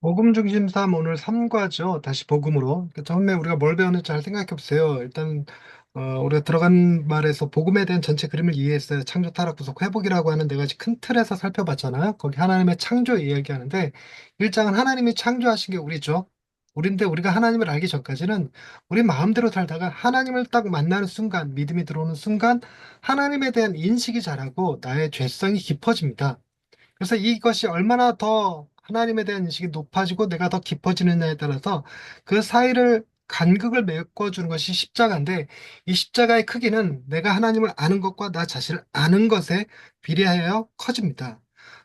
복음 중심 삶 오늘 3과죠. 다시 복음으로. 그러니까 처음에 우리가 뭘 배웠는지 잘 생각해 보세요. 일단 어, 우리가 들어간 말에서 복음에 대한 전체 그림을 이해했어요. 창조, 타락, 구속, 회복이라고 하는 네 가지 큰 틀에서 살펴봤잖아요. 거기 하나님의 창조 이야기하는데 1장은 하나님이 창조하신 게 우리죠. 우리인데 우리가 하나님을 알기 전까지는 우리 마음대로 살다가 하나님을 딱 만나는 순간, 믿음이 들어오는 순간 하나님에 대한 인식이 자라고 나의 죄성이 깊어집니다. 그래서 이것이 얼마나 더 하나님에 대한 인식이 높아지고 내가 더 깊어지느냐에 따라서 그 사이를 간극을 메꿔주는 것이 십자가인데 이 십자가의 크기는 내가 하나님을 아는 것과 나 자신을 아는 것에 비례하여 커집니다.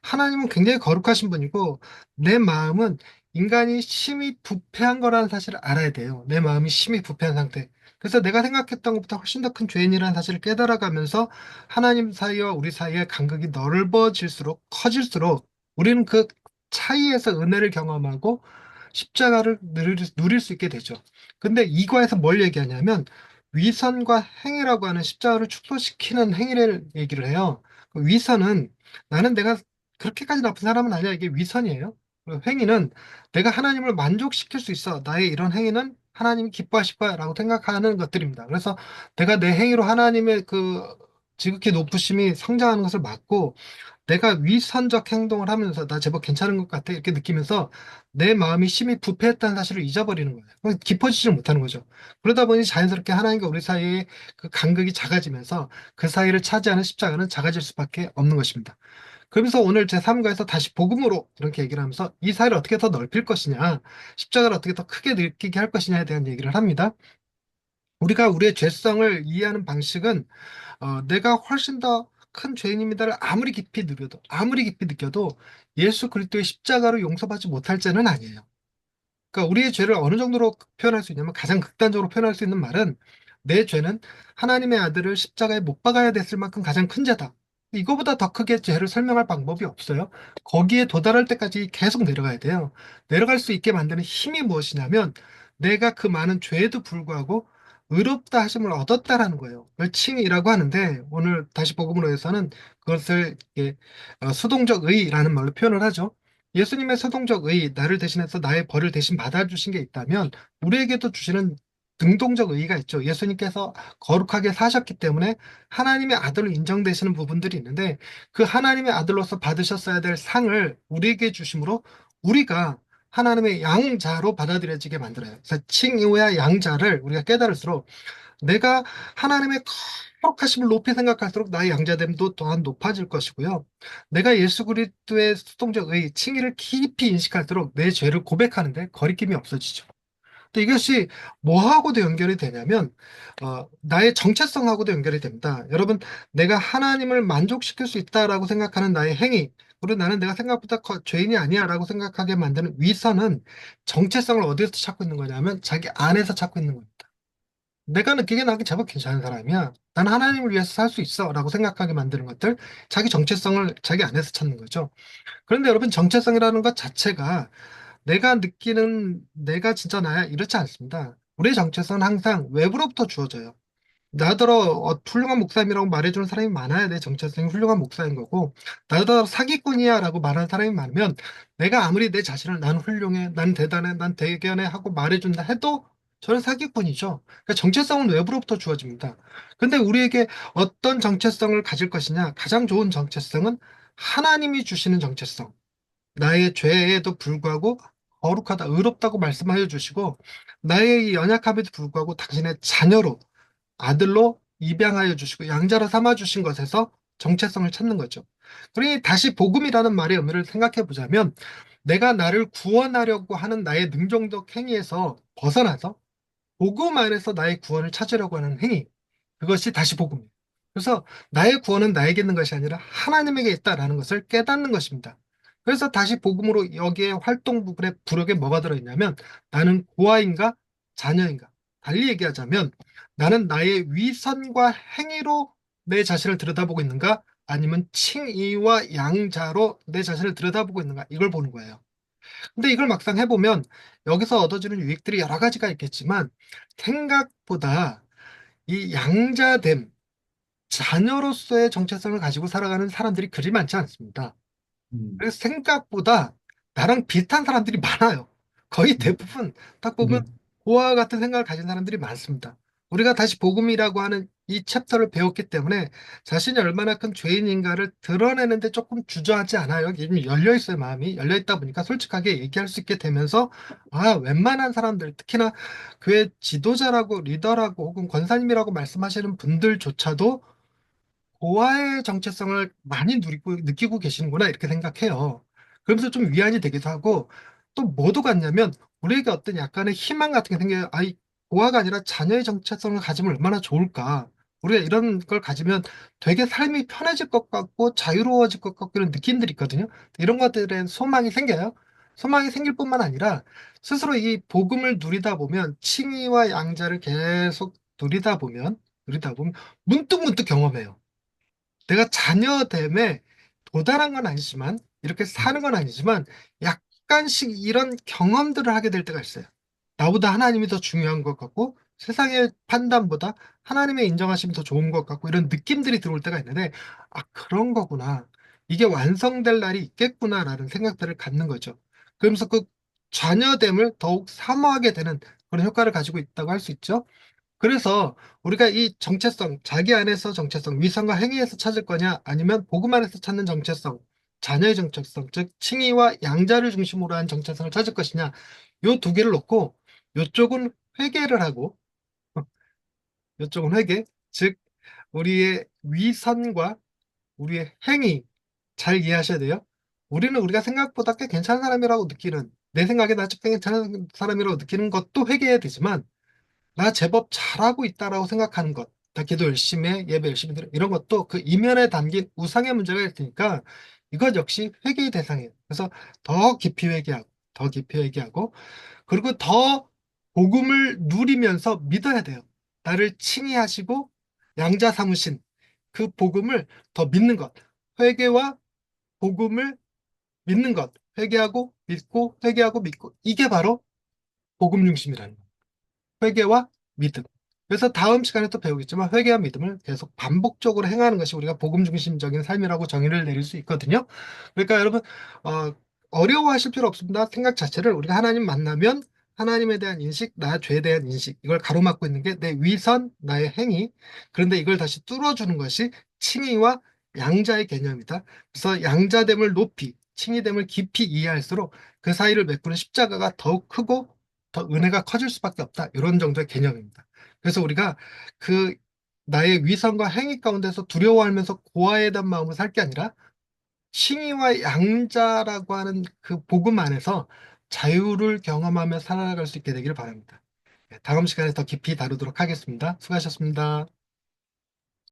하나님은 굉장히 거룩하신 분이고 내 마음은 인간이 심히 부패한 거라는 사실을 알아야 돼요. 내 마음이 심히 부패한 상태. 그래서 내가 생각했던 것보다 훨씬 더 큰 죄인이라는 사실을 깨달아가면서 하나님 사이와 우리 사이의 간극이 넓어질수록 커질수록 우리는 그 차이에서 은혜를 경험하고 십자가를 누릴, 수 있게 되죠. 근데 이과에서 뭘 얘기하냐면 위선과 행위라고 하는 십자가를 축소시키는 행위를 얘기를 해요. 그 위선은 나는 내가 그렇게까지 나쁜 사람은 아니야. 이게 위선이에요. 행위는 내가 하나님을 만족시킬 수 있어. 나의 이런 행위는 하나님이 기뻐하실 거야 라고 생각하는 것들입니다. 그래서 내가 내 행위로 하나님의 그 지극히 높으심이 성장하는 것을 막고 내가 위선적 행동을 하면서 나 제법 괜찮은 것 같아 이렇게 느끼면서 내 마음이 심히 부패했다는 사실을 잊어버리는 거예요. 그럼 깊어지지 못하는 거죠. 그러다 보니 자연스럽게 하나님과 우리 사이의 그 간극이 작아지면서 그 사이를 차지하는 십자가는 작아질 수밖에 없는 것입니다. 그러면서 오늘 제3과에서 다시 복음으로 이렇게 얘기를 하면서 이 사이를 어떻게 더 넓힐 것이냐, 십자가를 어떻게 더 크게 느끼게 할 것이냐에 대한 얘기를 합니다. 우리가 우리의 죄성을 이해하는 방식은 어, 내가 훨씬 더 큰 죄인입니다를 아무리 깊이 느껴도 아무리 깊이 느껴도 예수 그리스도의 십자가로 용서받지 못할 죄는 아니에요. 그러니까 우리의 죄를 어느 정도로 표현할 수 있냐면 가장 극단적으로 표현할 수 있는 말은 내 죄는 하나님의 아들을 십자가에 못 박아야 됐을 만큼 가장 큰 죄다. 이거보다 더 크게 죄를 설명할 방법이 없어요. 거기에 도달할 때까지 계속 내려가야 돼요. 내려갈 수 있게 만드는 힘이 무엇이냐면 내가 그 많은 죄에도 불구하고 의롭다 하심을 얻었다라는 거예요. 그걸 칭이라고 하는데 오늘 다시 복음으로 해서는 그것을 어, 수동적 의라는 말로 표현을 하죠. 예수님의 서동적 의, 나를 대신해서 나의 벌을 대신 받아주신 게 있다면 우리에게도 주시는 능동적 의의가 있죠. 예수님께서 거룩하게 사셨기 때문에 하나님의 아들로 인정되시는 부분들이 있는데 그 하나님의 아들로서 받으셨어야 될 상을 우리에게 주심으로 우리가 하나님의 양자로 받아들여지게 만들어요. 그래서 칭의와 양자를 우리가 깨달을수록 내가 하나님의 거룩하심을 높이 생각할수록 나의 양자됨도 또한 높아질 것이고요. 내가 예수 그리스도의 수동적 의, 칭의를 깊이 인식할수록 내 죄를 고백하는데 거리낌이 없어지죠. 또 이것이 뭐하고도 연결이 되냐면 어, 나의 정체성하고도 연결이 됩니다. 여러분, 내가 하나님을 만족시킬 수 있다라고 생각하는 나의 행위, 그리고 나는 내가 생각보다 커- 죄인이 아니야라고 생각하게 만드는 위선은 정체성을 어디서 찾고 있는 거냐면 자기 안에서 찾고 있는 겁니다. 내가 느끼기에 나게 제법 괜찮은 사람이야. 난 하나님을 위해서 살 수 있어. 라고 생각하게 만드는 것들, 자기 정체성을 자기 안에서 찾는 거죠. 그런데 여러분, 정체성이라는 것 자체가 내가 느끼는 내가 진짜 나야 이렇지 않습니다. 우리의 정체성은 항상 외부로부터 주어져요. 나더러 어, 훌륭한 목사님이라고 말해주는 사람이 많아야 내 정체성이 훌륭한 목사인 거고 나더러 사기꾼이야 라고 말하는 사람이 많으면 내가 아무리 내 자신을 난 훌륭해, 난 대단해, 난 대견해 하고 말해준다 해도 저는 사기꾼이죠. 그러니까 정체성은 외부로부터 주어집니다. 근데 우리에게 어떤 정체성을 가질 것이냐 가장 좋은 정체성은 하나님이 주시는 정체성. 나의 죄에도 불구하고 거룩하다, 의롭다고 말씀하여 주시고 나의 이 연약함에도 불구하고 당신의 자녀로 아들로 입양하여 주시고 양자로 삼아 주신 것에서 정체성을 찾는 거죠. 그러니 다시 복음이라는 말의 의미를 생각해 보자면 내가 나를 구원하려고 하는 나의 능동적 행위에서 벗어나서 복음 안에서 나의 구원을 찾으려고 하는 행위. 그것이 다시 복음이에요. 그래서 나의 구원은 나에게 있는 것이 아니라 하나님에게 있다라는 것을 깨닫는 것입니다. 그래서 다시 복음으로 여기에 활동 부분에 부력에 뭐가 들어있냐면 나는 고아인가 자녀인가 달리 얘기하자면 나는 나의 위선과 행위로 내 자신을 들여다보고 있는가 아니면 칭의와 양자로 내 자신을 들여다보고 있는가 이걸 보는 거예요. 근데 이걸 막상 해보면 여기서 얻어지는 유익들이 여러 가지가 있겠지만 생각보다 이 양자됨, 자녀로서의 정체성을 가지고 살아가는 사람들이 그리 많지 않습니다. 음, 그래서 생각보다 나랑 비슷한 사람들이 많아요. 거의 네. 대부분 딱 보면 네. 고아와 같은 생각을 가진 사람들이 많습니다. 우리가 다시 복음이라고 하는 이 챕터를 배웠기 때문에 자신이 얼마나 큰 죄인인가를 드러내는데 조금 주저하지 않아요. 이미 열려 있어요, 마음이. 열려 있다 보니까 솔직하게 얘기할 수 있게 되면서 아, 웬만한 사람들, 특히나 교회 지도자라고 리더라고 혹은 권사님이라고 말씀하시는 분들조차도 고아의 정체성을 많이 누리고, 느끼고 계시는구나, 이렇게 생각해요. 그러면서 좀 위안이 되기도 하고, 또 뭐도 같냐면, 우리에게 어떤 약간의 희망 같은 게 생겨요. 아이, 고아가 아니라 자녀의 정체성을 가지면 얼마나 좋을까. 우리가 이런 걸 가지면 되게 삶이 편해질 것 같고, 자유로워질 것 같고, 이런 느낌들이 있거든요. 이런 것들에 소망이 생겨요. 소망이 생길 뿐만 아니라, 스스로 이 복음을 누리다 보면, 칭의와 양자를 계속 누리다 보면, 누리다 보면, 문득문득 경험해요. 내가 자녀됨에 도달한 건 아니지만, 이렇게 사는 건 아니지만, 약 간씩 이런 경험들을 하게 될 때가 있어요. 나보다 하나님이 더 중요한 것 같고, 세상의 판단보다 하나님의 인정하심이 더 좋은 것 같고, 이런 느낌들이 들어올 때가 있는데, 아, 그런 거구나. 이게 완성될 날이 있겠구나라는 생각들을 갖는 거죠. 그러면서 그 자녀됨을 더욱 사모하게 되는 그런 효과를 가지고 있다고 할 수 있죠. 그래서 우리가 이 정체성, 자기 안에서 정체성, 위선과 행위에서 찾을 거냐, 아니면 복음 안에서 찾는 정체성, 자녀의 정체성, 즉 칭의와 양자를 중심으로 한 정체성을 찾을 것이냐, 요 두 개를 놓고 요쪽은 회개를 하고 요쪽은 회개, 즉 우리의 위선과 우리의 행위 잘 이해하셔야 돼요. 우리는 우리가 생각보다 꽤 괜찮은 사람이라고 느끼는 내 생각에 나 괜찮은 사람이라고 느끼는 것도 회개해야 되지만 나 제법 잘하고 있다라고 생각하는 것, 나 기도 열심히 해, 예배 열심히 드려, 이런 것도 그 이면에 담긴 우상의 문제가 있으니까 이것 역시 회개의 대상이에요. 그래서 더 깊이 회개하고, 더 깊이 회개하고, 그리고 더 복음을 누리면서 믿어야 돼요. 나를 칭의하시고 양자 삼으신 그 복음을 더 믿는 것. 회개와 복음을 믿는 것. 회개하고 믿고 회개하고 믿고 이게 바로 복음 중심이라는 거예요. 회개와 믿음. 그래서 다음 시간에 또 배우겠지만 회개와 믿음을 계속 반복적으로 행하는 것이 우리가 복음 중심적인 삶이라고 정의를 내릴 수 있거든요. 그러니까 여러분 어, 어려워하실 필요 없습니다. 생각 자체를 우리가 하나님 만나면 하나님에 대한 인식, 나 죄에 대한 인식 이걸 가로막고 있는 게 내 위선, 나의 행위. 그런데 이걸 다시 뚫어주는 것이 칭의와 양자의 개념이다. 그래서 양자됨을 높이, 칭의됨을 깊이 이해할수록 그 사이를 메꾸는 십자가가 더욱 크고 더 은혜가 커질 수밖에 없다. 이런 정도의 개념입니다. 그래서 우리가 그 나의 위선과 행위 가운데서 두려워하면서 고아에 대한 마음을 살 게 아니라 칭의와 양자라고 하는 그 복음 안에서 자유를 경험하며 살아갈 수 있게 되기를 바랍니다. 네, 다음 시간에 더 깊이 다루도록 하겠습니다. 수고하셨습니다.